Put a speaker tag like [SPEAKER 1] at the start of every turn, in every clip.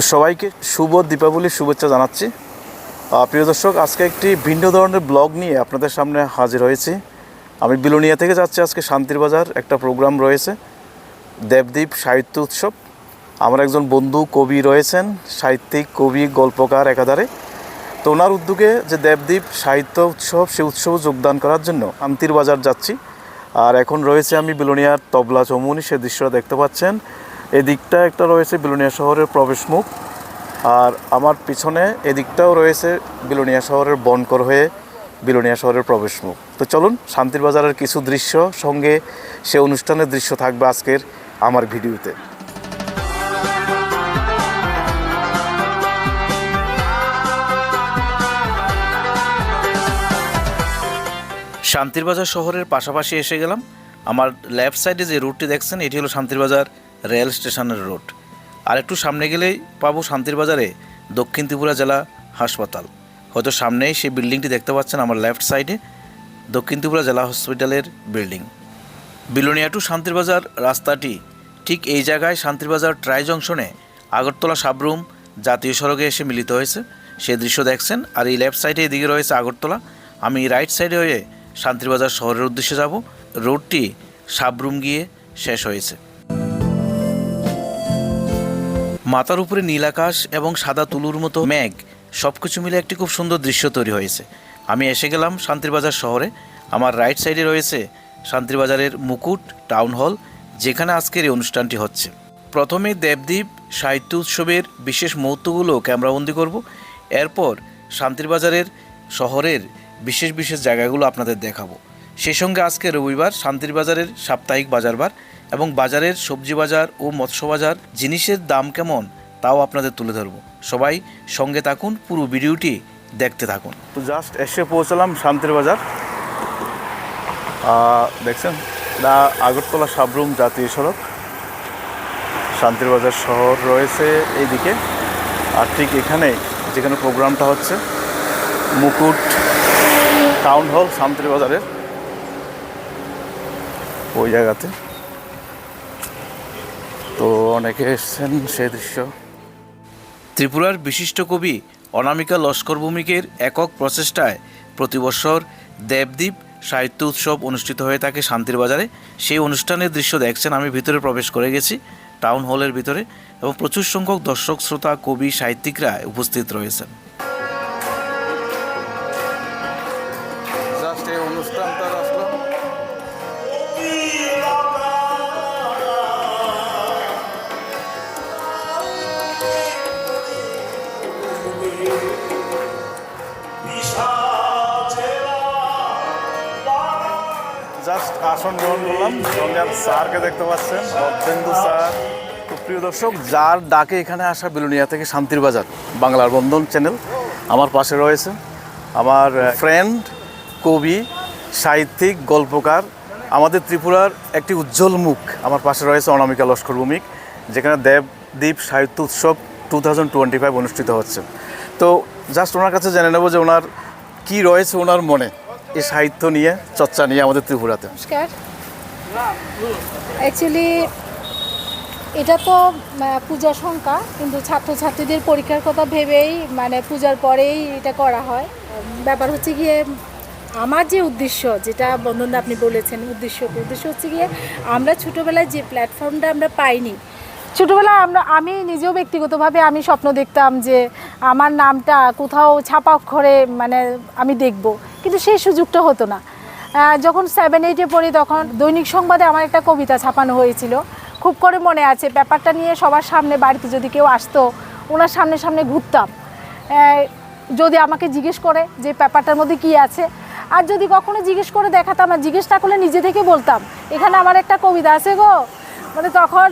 [SPEAKER 1] তো সবাইকে শুভ দীপাবলির শুভেচ্ছা জানাচ্ছি। প্রিয় দর্শক, আজকে একটি ভিন্ন ধরনের ব্লগ নিয়ে আপনাদের সামনে হাজির হয়েছি। আমি বিলোনিয়া থেকে যাচ্ছি আজকে শান্তির বাজার, একটা প্রোগ্রাম রয়েছে দেবদ্বীপ সাহিত্য উৎসব। আমার একজন বন্ধু কবি রয়েছেন, সাহিত্যিক, কবি, গল্পকার একাধারে। তো ওনার উদ্যোগে যে দেবদ্বীপ সাহিত্য উৎসব, সে উৎসবে যোগদান করার জন্য শান্তির বাজার যাচ্ছি। আর এখন রয়েছে আমি বিলোনিয়ার তবলা চৌমুনি সে দৃশ্যটা দেখতে পাচ্ছেন। এদিকটা একটা রয়েছে বিলোনিয়া শহরের প্রবেশমুখ, আর আমার পিছনে এদিকটাও রয়েছে বিলোনিয়া শহরের বনকর হয়ে বিলোনিয়া শহরের প্রবেশমুখ। তো চলুন, শান্তির বাজারের কিছু দৃশ্য সঙ্গে সে অনুষ্ঠানের দৃশ্য থাকবে আজকের আমার ভিডিওতে। শান্তির বাজার শহরের পাশাপাশি এসে গেলাম। আমার লেফট সাইডে যে রুটটি দেখছেন, এটি হলো শান্তির বাজার। রেল স্টেশনের রোড। আর একটু সামনে গেলেই পাবো শান্তির বাজারে দক্ষিণ ত্রিপুরা জেলা হাসপাতাল। হয়তো সামনেই সেই বিল্ডিংটি দেখতে পাচ্ছেন আমার লেফট সাইডে, দক্ষিণ ত্রিপুরা জেলা হসপিটালের বিল্ডিং। বিলোনিয়া টু শান্তির বাজার রাস্তাটি ঠিক এই জায়গায় শান্তির বাজার ট্রাই জংশনে আগরতলা সাবরুম জাতীয় সড়কে এসে মিলিত হয়েছে। সে দৃশ্য দেখছেন আর এই লেফট সাইডে এদিকে রয়েছে আগরতলা। আমি রাইট সাইডে হয়ে শান্তির বাজার শহরের উদ্দেশ্যে যাব। রোডটি সাবরুম গিয়ে শেষ হয়েছে। মাথার উপরে নীল আকাশ এবং সাদা তুলুর মতো মেঘ সব কিছু মিলে একটি খুব সুন্দর দৃশ্য তৈরি হয়েছে। আমি এসে গেলাম শান্তির বাজার শহরে। আমার রাইট সাইডে রয়েছে শান্তির বাজারের মুকুট টাউন হল, যেখানে আজকের এই অনুষ্ঠানটি হচ্ছে। প্রথমে দেবদ্বীপ সাহিত্য উৎসবের বিশেষ মুহূর্তগুলো ক্যামেরাবন্দি করব। এরপর শান্তির বাজারের শহরের বিশেষ বিশেষ জায়গাগুলো আপনাদের দেখাবো। সেই সঙ্গে আজকে রবিবার শান্তির বাজারের সাপ্তাহিক বাজারবার। এবং বাজারের সবজি বাজার ও মৎস্য বাজার জিনিসের দাম কেমন তাও আপনাদের তুলে ধরবো। সবাই সঙ্গে থাকুন, পুরো ভিডিওটি দেখতে থাকুন। তো জাস্ট এসে পৌঁছালাম শান্তির বাজার। দেখছেন? না আগরতলা সাবরুম জাতীয় সড়ক। শান্তির বাজার শহর রয়েছে এইদিকে। আর ঠিক এখানে যেখানে প্রোগ্রামটা হচ্ছে, মুকুট টাউন হল শান্তির বাজারের ওই জায়গাতে। তো অনেকে এসছেন সে দৃশ্য। ত্রিপুরার বিশিষ্ট কবি অনামিকা লস্কর ভূমিকের একক প্রচেষ্টায় প্রতি বছর দেবদ্বীপ সাহিত্য উৎসব অনুষ্ঠিত হয়ে থাকে শান্তির বাজারে। সেই অনুষ্ঠানের দৃশ্য দেখছেন আমি ভিতরে প্রবেশ করে গেছি টাউন হলের ভিতরে এবং প্রচুর সংখ্যক দর্শক শ্রোতা কবি সাহিত্যিকরা উপস্থিত রয়েছেন। জাস্ট এই অনুষ্ঠানটা আসন গ্রহণ করলাম। সঙ্গে স্যারকে দেখতে পাচ্ছেন অর্ধেন্দু স্যার। প্রিয় দর্শক, যার ডাকে এখানে আসা বিলুনিয়া থেকে শান্তির বাজার, বাংলার বন্ধন চ্যানেল আমার পাশে রয়েছে আমার ফ্রেন্ড কবি, সাহিত্যিক, গল্পকার, আমাদের ত্রিপুরার একটি উজ্জ্বল মুখ। আমার পাশে রয়েছে অনামিকা লস্কর ভূমিক, যেখানে দেবদ্বীপ সাহিত্য উৎসব টু থাউজেন্ড টোয়েন্টি ফাইভ অনুষ্ঠিত হচ্ছে। তো জাস্ট ওনার কাছে জেনে নেব যে ওনার কী রয়েছে ওনার মনে। এই সাহিত্য নিয়ে, চর্চা নিয়ে আমাদের ত্রিপুরাতে।
[SPEAKER 2] নমস্কার। অ্যাকচুয়ালি এটা তো পূজা সংখ্যা, কিন্তু ছাত্রছাত্রীদের পরীক্ষার কথা ভেবেই মানে পূজার পরেই এটা করা হয়। ব্যাপার হচ্ছে গিয়ে, আমার যে উদ্দেশ্য, যেটা বন্ধনদা আপনি বলেছেন উদ্দেশ্য উদ্দেশ্য হচ্ছে গিয়ে আমরা ছোটোবেলায় যে প্ল্যাটফর্মটা আমরা পাইনি, ছোটোবেলায় আমরা, আমি নিজেও ব্যক্তিগতভাবে আমি স্বপ্ন দেখতাম যে আমার নামটা কোথাও ছাপা অক্ষরে মানে আমি দেখব। কিন্তু সেই সুযোগটা হতো না। যখন সেভেন এইটে পড়ি তখন দৈনিক সংবাদে আমার একটা কবিতা ছাপানো হয়েছিল। খুব করে মনে আছে, ব্যাপারটা নিয়ে সবার সামনে বাড়িতে যদি কেউ আসতো, ওনার সামনে সামনে ঘুরতাম। যদি আমাকে জিজ্ঞেস করে যে ব্যাপারটার মধ্যে কি আছে, আর যদি কখনো জিজ্ঞেস করে দেখাতাম আর জিজ্ঞেস না করলে নিজে থেকে বলতাম, এখানে আমার একটা কবিতা আছে গো। মানে তখন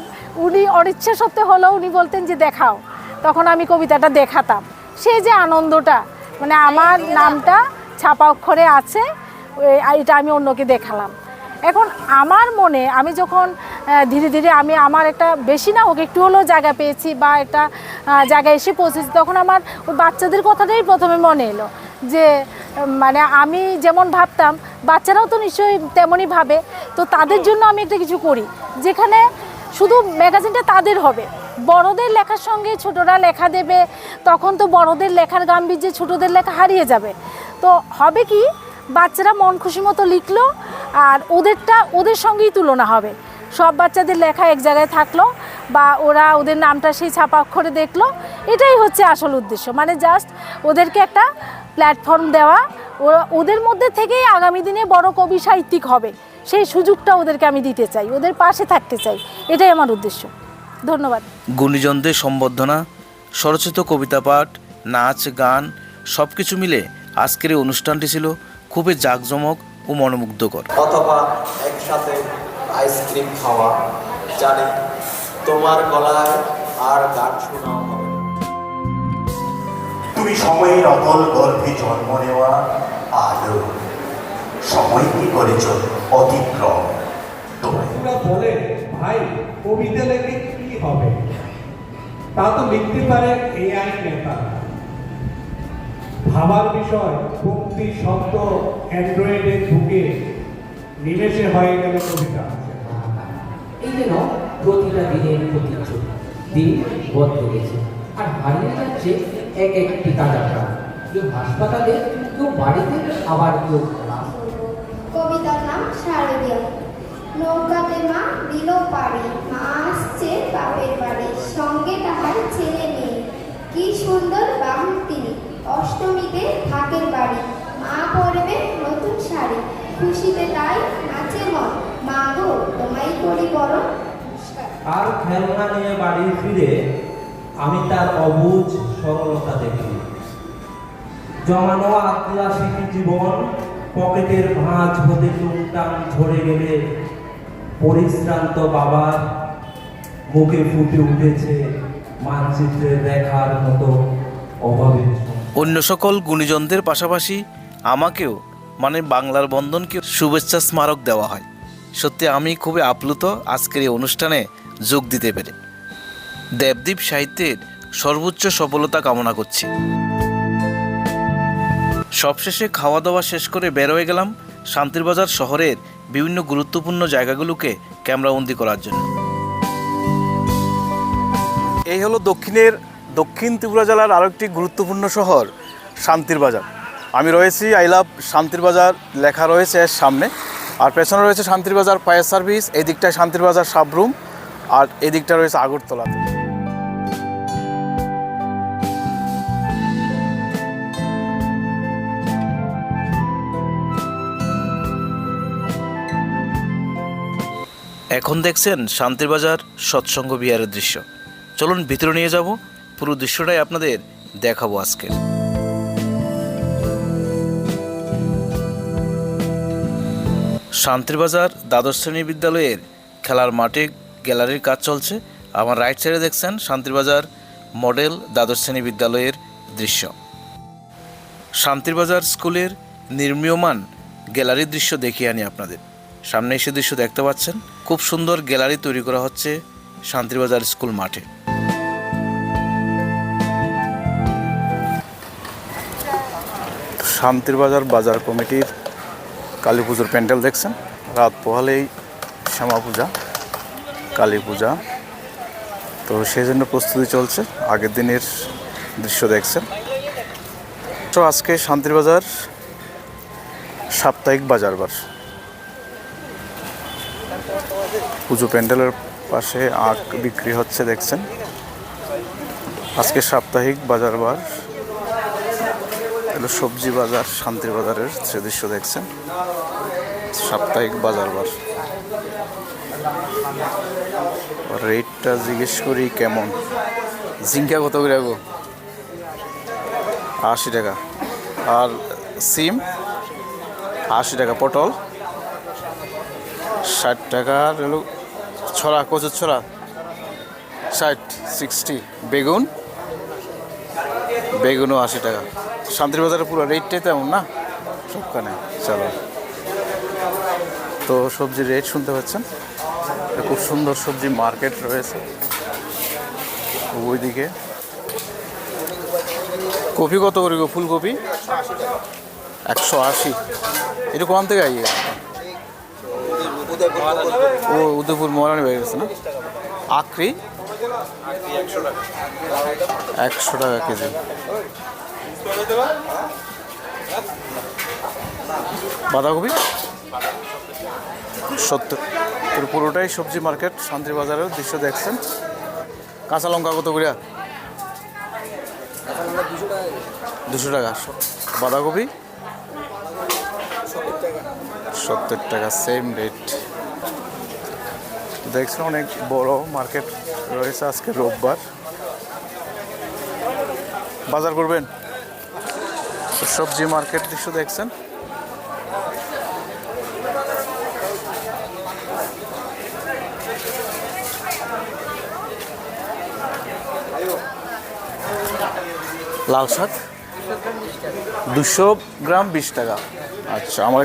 [SPEAKER 2] উনি অনিচ্ছা সত্ত্বে হলেও উনি বলতেন যে, দেখাও। তখন আমি কবিতাটা দেখাতাম। সেই যে আনন্দটা মানে আমার নামটা ছাপা অক্ষরে আছে এটা আমি অন্যকে দেখালাম। এখন আমার মনে আমি যখন ধীরে ধীরে আমি আমার একটা বেশি না হোক একটু হলেও জায়গা পেয়েছি বা একটা জায়গায় এসে পৌঁছেছি তখন আমার ওই বাচ্চাদের কথাটাই প্রথমে মনে এলো যে মানে আমি যেমন ভাবতাম বাচ্চারাও তো নিশ্চয়ই তেমনই ভাবে তো তাদের জন্য আমি একটা কিছু করি যেখানে শুধু ম্যাগাজিনটা তাদের হবে। বড়দের লেখার সঙ্গে ছোটরা লেখা দেবে, তখন তো বড়দের লেখার গাম্ভীর্যে ছোটদের লেখা হারিয়ে যাবে। তো হবে কি, বাচ্চারা মন খুশি মতো লিখলো, আর ওদেরটা ওদের সঙ্গেই তুলনা হবে। সব বাচ্চাদের লেখা এক জায়গায় থাকল, বা ওরা ওদের নামটা সেই ছাপা অক্ষরে দেখল, এটাই হচ্ছে আসল উদ্দেশ্য। মানে জাস্ট ওদেরকে একটা প্ল্যাটফর্ম দেওয়া, ওরা ওদের মধ্যে থেকেই আগামী দিনে বড় কবি সাহিত্যিক হবে। সেই সুযোগটা ওদেরকে আমি দিতে চাই, ওদের পাশে থাকতে চাই। এটাই আমার উদ্দেশ্য। ধন্যবাদ।
[SPEAKER 3] গুণীজনদের সম্বর্ধনা স্বরচিত কবিতা পাঠ নাচ গান সব কিছু মিলে আজকের এই অনুষ্ঠানটি ছিল খুবই জাঁকজমক ও মনোমুগ্ধকর।
[SPEAKER 4] অথবা একসাথে আইসক্রিম খাওয়া জানি তোমার গলায় আর গান শোনাও
[SPEAKER 5] তুমি সময়ের অতল গর্ভে জন্ম নেওয়া আলো সময় কি করেছ অতিক্রম? তোমায়
[SPEAKER 6] বলে ভাই কবিতা লেখে হবে। তা তো লিখতে পারে এআই নেতা। ভাবার বিষয় পঙ্ক্তি শব্দ অ্যান্ড্রয়েডের বুকে নিমেষে হয়ে গেল কবিতা।
[SPEAKER 7] এই যেন প্রতিটা দিনের প্রতিচ্ছবি দিন বদলে গেছে। আর হারিয়ে যাচ্ছে এক একটি তাজা প্রাণ। কেউ হাসপাতালে কেউ বাড়িতে আবার কেউ
[SPEAKER 8] কবিতার নাম শারদীয়। নৌকাতে মা দিল পাড়ি মা আসছে বাপের বাড়ি। সঙ্গে তাহার ছেলে মেয়ে। কি সুন্দর বাহন তিনি। অষ্টমীতে থাকের বাড়ি। মা পরবে নতুন শাড়ি। খুশিতে তাই নাচে মন। মা গো, তোমায় করি নমস্কার।
[SPEAKER 9] আর খেলনা নিয়ে বাড়ি ফিরে আমি তার অবুঝ সরলতা দেখি। জমানো আগ্রাসিক জীবন, পকেটের ভাঁজ হতে টুকটাম ঝরে গেলে পরিশ্রান্ত বাবার মুখে ফুটে উঠেছে মানচিত্রে দেখার মতো অভাবের
[SPEAKER 3] অন্য সকল গুণীজনদের পাশাপাশি আমাকেও মানে বাংলার বন্ধনকে শুভেচ্ছা স্মারক দেওয়া হয়। সত্যি আমি খুবই আপ্লুত আজকের এই অনুষ্ঠানে যোগ দিতে পেরে। দেবদ্বীপ সাহিত্যের সর্বোচ্চ সফলতা কামনা করছি। সবশেষে খাওয়া দাওয়া শেষ করে বের হয়ে গেলাম শান্তিরবাজার শহরের বিভিন্ন গুরুত্বপূর্ণ জায়গাগুলোকে ক্যামেরাবন্দি করার জন্য।
[SPEAKER 1] এই হলো দক্ষিণের দক্ষিণ ত্রিপুরা জেলার আরেকটি গুরুত্বপূর্ণ শহর, শান্তির বাজার। আমি রয়েছি আই লাভ শান্তির বাজার লেখা রয়েছে এর সামনে। আর পেছনে রয়েছে শান্তির বাজার ফায়ার সার্ভিস এই দিকটায় শান্তির বাজার সাবরুম আর এই দিকটা রয়েছে আগরতলাতে
[SPEAKER 3] এখন দেখছেন শান্তিরবাজার সৎসঙ্গ বিহারের দৃশ্য। চলুন ভিতরে নিয়ে যাব, পুরো দৃশ্যটাই আপনাদের দেখাবো আজকে। শান্তিরবাজার দ্বাদশ শ্রেণি বিদ্যালয়ের খেলার মাঠে গ্যালারির কাজ চলছে। আমার রাইট সাইডে দেখছেন শান্তিরবাজার মডেল দ্বাদশ শ্রেণি বিদ্যালয়ের দৃশ্য। শান্তিরবাজার স্কুলের নির্মীয়মান গ্যালারির দৃশ্য দেখিয়ে আনি আপনাদের। সামনে এসে দৃশ্য দেখতে পাচ্ছেন। খুব সুন্দর গ্যালারি তৈরি করা হচ্ছে শান্তিবাজার স্কুল মাঠে।
[SPEAKER 1] শান্তিরবাজার বাজার কমিটির কালী পুজোর প্যান্ডেল দেখছেন? রাত পোহালেই শ্যামা পূজা, কালী পূজা। তো সেই জন্য প্রস্তুতি চলছে, আগের দিনের দৃশ্য দেখছেন। তো আজকে শান্তির বাজার সাপ্তাহিক বাজার বার। পুজো প্যান্ডেলের পাশে আখ বিক্রি হচ্ছে দেখছেন? আজকে সাপ্তাহিক বাজার বার। এগুলো সবজি বাজার শান্তির বাজারের সে দৃশ্য দেখছেন? সাপ্তাহিক বাজার বার। রেটটা জিজ্ঞেস করি কেমন? জিঙ্কা কত করে গো? আশি টাকা। আর সিম? আশি টাকা। পটল? ষাট টাকা আর হলো ছড়া, কচুর ছড়া। ষাট সিক্সটি বেগুন? বেগুনও আশি টাকা। শান্তির বাজারে পুরো রেটটাই তেমন না? সবখানে, চলো। তো সবজির রেট শুনতে পাচ্ছেন? খুব সুন্দর সবজি মার্কেট রয়েছে। ওইদিকে। কপি কত করে ফুলকপি? একশো আশি। এটা কম থেকে আইয়ে ও উদয়পুর মহারানী হয়ে গেছে না? আখরি? একশো টাকা কেজি। বাঁধাকপি? সত্তর। তোর পুরোটাই সবজি মার্কেট শান্তি বাজারের দৃশ্য দেখছেন। কাঁচা লঙ্কা কত করিয়া দুশো টাকা। বাঁধাকপি? সত্তর টাকা। সেম রেট দেখছেন অনেক বড় মার্কেট রয়েছে আজকে রোববার। বাজার করবেন? সবজি মার্কেট দৃশ্য দেখছেন? লাল শাক। দুশো গ্রাম বিশ টাকা। আচ্ছা আমার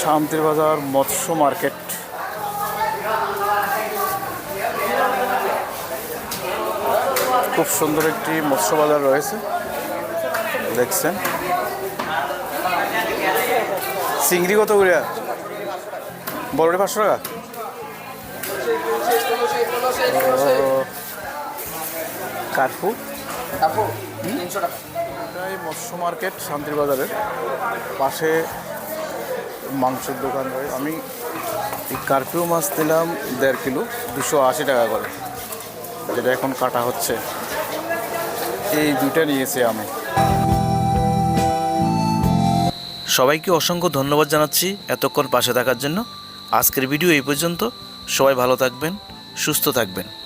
[SPEAKER 1] শান্তির বাজার মৎস্য মার্কেট। খুব সুন্দর একটি মৎস্য বাজার রয়েছে। দেখছেন। চিংড়ি কত করে? বড়টি পাঁচশো টাকা? কার্পু মৎস্য মার্কেট শান্তির বাজারের। পাশে মাংসের দোকান রয়ে আমি এই কার্পিউ মাছ নিলাম দেড় কিলো, দুশো আশি টাকা করে। যেটা এখন কাটা হচ্ছে। এই দুইটা নিয়েছি আমি।
[SPEAKER 3] সবাইকে অসংখ্য ধন্যবাদ জানাচ্ছি এতক্ষণ পাশে থাকার জন্য। আজকের ভিডিও এই পর্যন্ত। সবাই ভালো থাকবেন, সুস্থ থাকবেন।